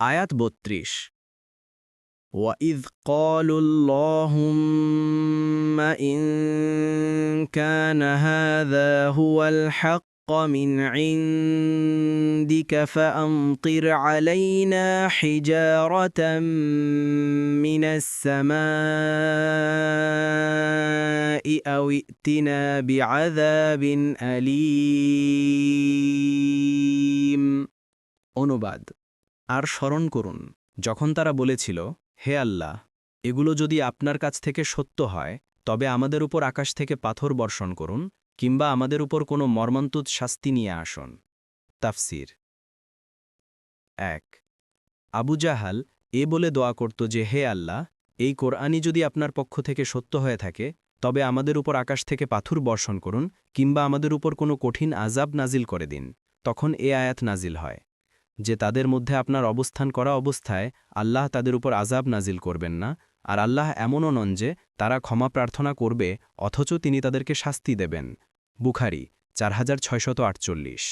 আয়াত বত্রিশ وَإِذْ قَالُوا اللَّهُمَّ إِن كَانَ هَذَا هُوَ الْحَقَّ مِنْ عِندِكَ فَأَمْطِرْ عَلَيْنَا حِجَارَةً مِنَ السَّمَاءِ أَوْ ائْتِنَا بِعَذَابٍ أَلِيمٍ অনুবাদ আর স্মরণ করুন, যখন তারা বলেছিল, হে আল্লাহ, এগুলো যদি আপনার কাছ থেকে সত্য হয়, তবে আমাদের উপর আকাশ থেকে পাথর বর্ষণ করুন, কিংবা আমাদের উপর কোনো মর্মন্তুদ শাস্তি নিয়ে আসুন। তাফসির। এক, আবু জাহাল এ বলে দোয়া করত যে, হে আল্লাহ, এই কোরআনই যদি আপনার পক্ষ থেকে সত্য হয়ে থাকে, তবে আমাদের উপর আকাশ থেকে পাথর বর্ষণ করুন, কিংবা আমাদের উপর কোনো কঠিন আজাব নাজিল করে দিন। তখন এ আয়াত নাজিল হয়। যে তাদের মধ্যে আপনার অবস্থান করা অবস্থায় আল্লাহ তাদের উপর আজাব নাজিল করবেন না, আর আল্লাহ এমনও নন যে তারা ক্ষমা প্রার্থনা করবে, অথচ তিনি তাদেরকে শাস্তি দেবেন। বুখারি, চার হাজার ছয়শত আটচল্লিশ।